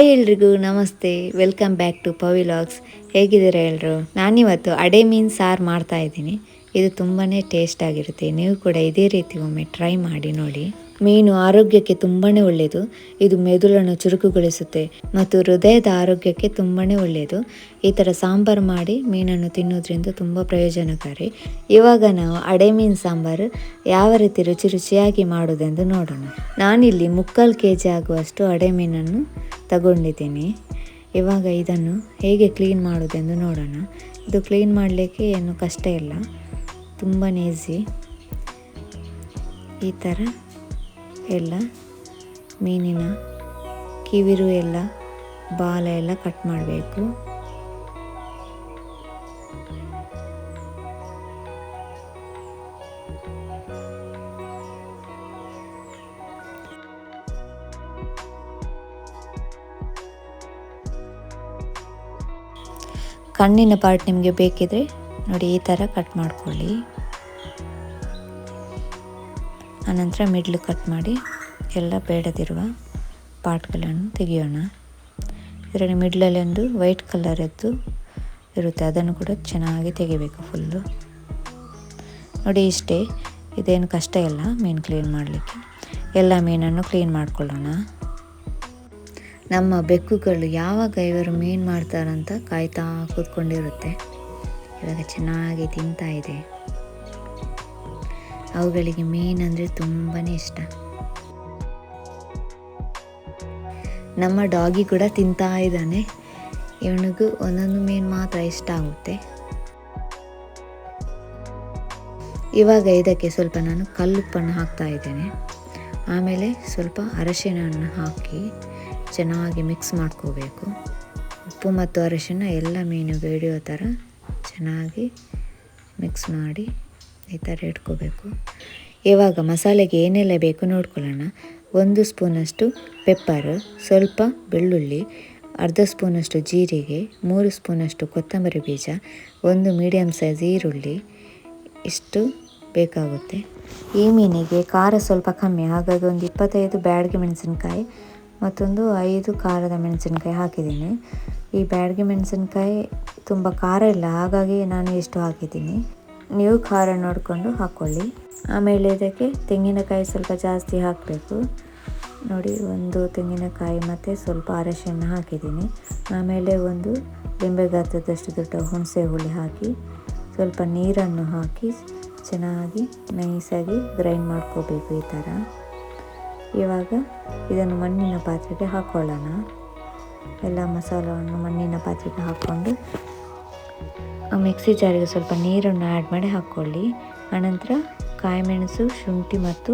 Hi ಎಲ್ರಿಗೂ, ನಮಸ್ತೆ. Welcome back to ಪವಿಲಾಗ್ಸ್ ಹೇಗಿದ್ದೀರಾ ಎಲ್ಲರೂ ನಾನಿವತ್ತು ಅಡೆ ಮೀನು ಸಾರು ಮಾಡ್ತಾ ಇದ್ದೀನಿ. ಇದು ತುಂಬಾ ಟೇಸ್ಟ್ ಆಗಿರುತ್ತೆ. ನೀವು ಕೂಡ ಇದೇ ರೀತಿ ಒಮ್ಮೆ ಟ್ರೈ ಮಾಡಿ ನೋಡಿ. ಮೀನು ಆರೋಗ್ಯಕ್ಕೆ ತುಂಬಾ ಒಳ್ಳೆಯದು ಇದು ಮೆದುಳನ್ನು ಚುರುಕುಗೊಳಿಸುತ್ತೆ ಮತ್ತು ಹೃದಯದ ಆರೋಗ್ಯಕ್ಕೆ ತುಂಬಾ ಒಳ್ಳೆಯದು ಈ ಥರ ಸಾಂಬಾರು ಮಾಡಿ ಮೀನನ್ನು ತಿನ್ನೋದ್ರಿಂದ ತುಂಬ ಪ್ರಯೋಜನಕಾರಿ. ಇವಾಗ ನಾವು ಅಡೆ ಮೀನು ಸಾಂಬಾರು ಯಾವ ರೀತಿ ರುಚಿ ರುಚಿಯಾಗಿ ಮಾಡೋದೆಂದು ನೋಡೋಣ. ನಾನಿಲ್ಲಿ ಮುಕ್ಕಾಲು ಕೆ ಜಿ ಆಗುವಷ್ಟು ಅಡೆ ಮೀನನ್ನು ತಗೊಂಡಿದ್ದೀನಿ. ಇವಾಗ ಇದನ್ನು ಹೇಗೆ ಕ್ಲೀನ್ ಮಾಡೋದೆಂದು ನೋಡೋಣ. ಇದು ಕ್ಲೀನ್ ಮಾಡಲಿಕ್ಕೆ ಏನು ಕಷ್ಟ ಇಲ್ಲ. ತುಂಬಾ ಈಸಿ ಈ ಥರ ಎಲ್ಲ ಮೀನಿನ ಕಿವಿರು ಎಲ್ಲ ಬಾಲ ಎಲ್ಲ ಕಟ್ ಮಾಡಬೇಕು. ಕಣ್ಣಿನ ಪಾರ್ಟ್ ನಿಮಗೆ ಬೇಕಿದ್ರೆ ನೋಡಿ, ಈ ಥರ ಕಟ್ ಮಾಡ್ಕೊಳ್ಳಿ. ಆನಂತರ ಮಿಡ್ಲ್ ಕಟ್ ಮಾಡಿ, ಎಲ್ಲ ಬೇಡದಿರುವ ಪಾರ್ಟ್ಗಳನ್ನು ತೆಗೆಯೋಣ. ಇದರಲ್ಲಿ ಮಿಡ್ಲಲ್ಲಿ ಒಂದು ವೈಟ್ ಕಲರದ್ದು ಇರುತ್ತೆ, ಅದನ್ನು ಕೂಡ ಚೆನ್ನಾಗಿ ತೆಗಿಬೇಕು ಫುಲ್ಲು. ನೋಡಿ, ಇಷ್ಟೇ. ಇದೇನು ಕಷ್ಟ ಇಲ್ಲ ಮೀನು ಕ್ಲೀನ್ ಮಾಡಲಿಕ್ಕೆ. ಎಲ್ಲ ಮೀನನ್ನು ಕ್ಲೀನ್ ಮಾಡ್ಕೊಳ್ಳೋಣ. ನಮ್ಮ ಬೆಕ್ಕುಗಳು ಯಾವಾಗ ಇವರು ಮೀನು ಮಾಡ್ತಾರಂತ ಕಾಯ್ತಾ ಕೂತ್ಕೊಂಡಿರುತ್ತೆ. ಇವಾಗ ಚೆನ್ನಾಗಿ ತಿಂತಾ ಇದೆ. ಅವುಗಳಿಗೆ ಅಂದರೆ ತುಂಬಾ ಇಷ್ಟ. ನಮ್ಮ ಡಾಗಿ ಕೂಡ ತಿಂತಾ ಇದ್ದಾನೆ. ಇವನಿಗೂ ಒಂದೊಂದು ಮೀನು ಮಾತ್ರ ಇಷ್ಟ ಆಗುತ್ತೆ. ಇವಾಗ ಇದಕ್ಕೆ ಸ್ವಲ್ಪ ನಾನು ಕಲ್ಲುಪ್ಪನ್ನು ಹಾಕ್ತಾ ಇದ್ದೇನೆ. ಆಮೇಲೆ ಸ್ವಲ್ಪ ಅರಶಿನವನ್ನು ಹಾಕಿ ಚೆನ್ನಾಗಿ ಮಿಕ್ಸ್ ಮಾಡ್ಕೋಬೇಕು. ಉಪ್ಪು ಮತ್ತು ಅರಶಿನ ಎಲ್ಲ ಮೀನು ಬೇಡಿಯೋ ಥರ ಚೆನ್ನಾಗಿ ಮಿಕ್ಸ್ ಮಾಡಿ ಈ ಥರ ಇಟ್ಕೋಬೇಕು. ಇವಾಗ ಮಸಾಲೆಗೆ ಏನೆಲ್ಲ ಬೇಕು ನೋಡ್ಕೊಳ್ಳೋಣ. ಒಂದು ಸ್ಪೂನಷ್ಟು ಪೆಪ್ಪರ್ ಸ್ವಲ್ಪ ಬೆಳ್ಳುಳ್ಳಿ, ಅರ್ಧ ಸ್ಪೂನಷ್ಟು ಜೀರಿಗೆ, ಮೂರು ಸ್ಪೂನಷ್ಟು ಕೊತ್ತಂಬರಿ ಬೀಜ, ಒಂದು ಮೀಡಿಯಮ್ ಸೈಜ್ ಈರುಳ್ಳಿ, ಇಷ್ಟು ಬೇಕಾಗುತ್ತೆ. ಈ ಮೀನಿಗೆ ಖಾರ ಸ್ವಲ್ಪ ಕಮ್ಮಿ, ಹಾಗಾಗಿ ಒಂದು ಇಪ್ಪತ್ತೈದು ಬ್ಯಾಡಗೆ ಮೆಣಸಿನಕಾಯಿ ಮತ್ತೊಂದು ಐದು ಖಾರದ ಮೆಣಸಿನಕಾಯಿ ಹಾಕಿದ್ದೀನಿ. ಈ ಬ್ಯಾಡ್ಗೆ ಮೆಣಸಿನ್ಕಾಯಿ ತುಂಬ ಖಾರ ಇಲ್ಲ, ಹಾಗಾಗಿ ನಾನು ಇಷ್ಟು ಹಾಕಿದ್ದೀನಿ. ನೀವು ಖಾರ ನೋಡಿಕೊಂಡು ಹಾಕ್ಕೊಳ್ಳಿ ಆಮೇಲೆ ಇದಕ್ಕೆ ತೆಂಗಿನಕಾಯಿ ಸ್ವಲ್ಪ ಜಾಸ್ತಿ ಹಾಕಬೇಕು. ನೋಡಿ, ಒಂದು ತೆಂಗಿನಕಾಯಿ ಮತ್ತು ಸ್ವಲ್ಪ ಅರಶಿನ ಹಾಕಿದ್ದೀನಿ. ಆಮೇಲೆ ಒಂದು ಲಿಂಬೆ ಗಾತ್ರದಷ್ಟು ದೊಡ್ಡ ಹುಣಸೆ ಹುಳಿ ಹಾಕಿ, ಸ್ವಲ್ಪ ನೀರನ್ನು ಹಾಕಿ ಚೆನ್ನಾಗಿ ನೈಸಾಗಿ ಗ್ರೈಂಡ್ ಮಾಡ್ಕೋಬೇಕು ಈ ಥರ. ಇವಾಗ ಇದನ್ನು ಮಣ್ಣಿನ ಪಾತ್ರೆಗೆ ಹಾಕ್ಕೊಳ್ಳೋಣ ಎಲ್ಲ ಮಸಾಲವನ್ನು ಮಣ್ಣಿನ ಪಾತ್ರೆಗೆ ಹಾಕ್ಕೊಂಡು ಮಿಕ್ಸಿ ಜಾರಿಗೆ ಸ್ವಲ್ಪ ನೀರನ್ನು ಆ್ಯಡ್ ಮಾಡಿ ಹಾಕ್ಕೊಳ್ಳಿ. ಆನಂತರ ಕಾಯಿಮೆಣಸು, ಶುಂಠಿ ಮತ್ತು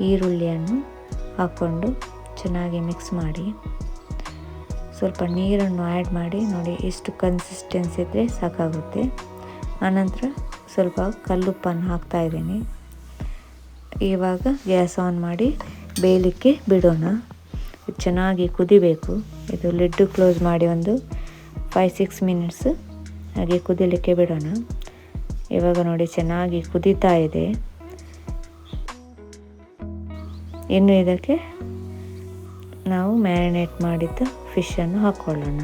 ಈರುಳ್ಳಿಯನ್ನು ಹಾಕ್ಕೊಂಡು ಚೆನ್ನಾಗಿ ಮಿಕ್ಸ್ ಮಾಡಿ. ಸ್ವಲ್ಪ ನೀರನ್ನು ಆ್ಯಡ್ ಮಾಡಿ ನೋಡಿ ಎಷ್ಟು ಕನ್ಸಿಸ್ಟೆನ್ಸಿ ಇದ್ದರೆ ಸಾಕಾಗುತ್ತೆ. ಆನಂತರ ಸ್ವಲ್ಪ ಕಲ್ಲುಪ್ಪನ್ನು ಹಾಕ್ತಾ ಇದ್ದೀನಿ. ಇವಾಗ ಗ್ಯಾಸ್ ಆನ್ ಮಾಡಿ ಬೇಯಲಿಕ್ಕೆ ಬಿಡೋಣ. ಚೆನ್ನಾಗಿ ಕುದಿಬೇಕು. ಇದು ಲಿಡ್ ಕ್ಲೋಸ್ ಮಾಡಿ ಒಂದು ಫೈವ್ ಸಿಕ್ಸ್ ಮಿನಿಟ್ಸ್ ಹಾಗೆ ಕುದಿಲಿಕ್ಕೆ ಬಿಡೋಣ. ಇವಾಗ ನೋಡಿ ಚೆನ್ನಾಗಿ ಕುದೀತಾ ಇದೆ. ಇನ್ನು ಇದಕ್ಕೆ ನಾವು ಮ್ಯಾರಿನೇಟ್ ಮಾಡಿದ್ದ ಫಿಶನ್ನು ಹಾಕ್ಕೊಳ್ಳೋಣ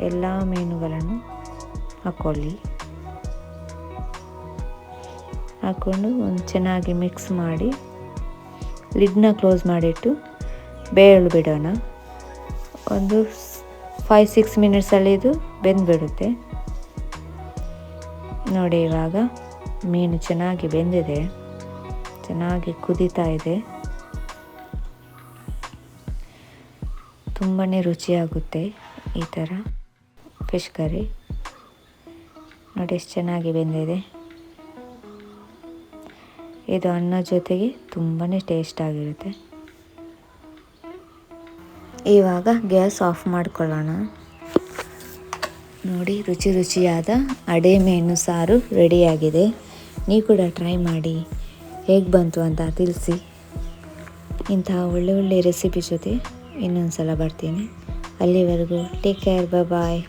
ಎಲ್ಲ ಮೀನುಗಳನ್ನು ಹಾಕ್ಕೊಳ್ಳಿ ಹಾಕ್ಕೊಂಡು ಒಂದು ಚೆನ್ನಾಗಿ ಮಿಕ್ಸ್ ಮಾಡಿ ಲಿಡ್ನ ಕ್ಲೋಸ್ ಮಾಡಿಟ್ಟು ಬೇಯಲು ಬಿಡೋಣ. ಒಂದು ಫೈವ್ ಸಿಕ್ಸ್ ಮಿನಿಟ್ಸಲ್ಲಿ ಇದು ಬೆಂದುಬಿಡುತ್ತೆ. ನೋಡಿ ಇವಾಗ ಮೀನು ಚೆನ್ನಾಗಿ ಬೆಂದಿದೆ. ಚೆನ್ನಾಗಿ ಕುದೀತಾ ಇದೆ. ತುಂಬಾ ರುಚಿಯಾಗುತ್ತೆ ಈ ಥರ ಫಿಶ್ ಕರಿ ನೋಡಿ ಎಷ್ಟು ಚೆನ್ನಾಗಿ ಬೆಂದಿದೆ. ಇದು ಅನ್ನ ಜೊತೆಗೆ ತುಂಬಾ ಟೇಸ್ಟ್ ಆಗಿರುತ್ತೆ. ಇವಾಗ ಗ್ಯಾಸ್ ಆಫ್ ಮಾಡ್ಕೊಳ್ಳೋಣ. ನೋಡಿ, ರುಚಿ ರುಚಿಯಾದ ಅಡೆ ಮೀನು ಸಾರು ರೆಡಿಯಾಗಿದೆ. ನೀವು ಕೂಡ ಟ್ರೈ ಮಾಡಿ. ಹೇಗೆ ಬಂತು ಅಂತ ತಿಳಿಸಿ. ಇಂತಹ ಒಳ್ಳೆ ಒಳ್ಳೆ ರೆಸಿಪಿ ಜೊತೆ ಇನ್ನೊಂದು ಸಲ ಬರ್ತೀನಿ. ಅಲ್ಲಿವರೆಗೂ ಟೇಕ್ ಕೇರ್ ಬಾಯ್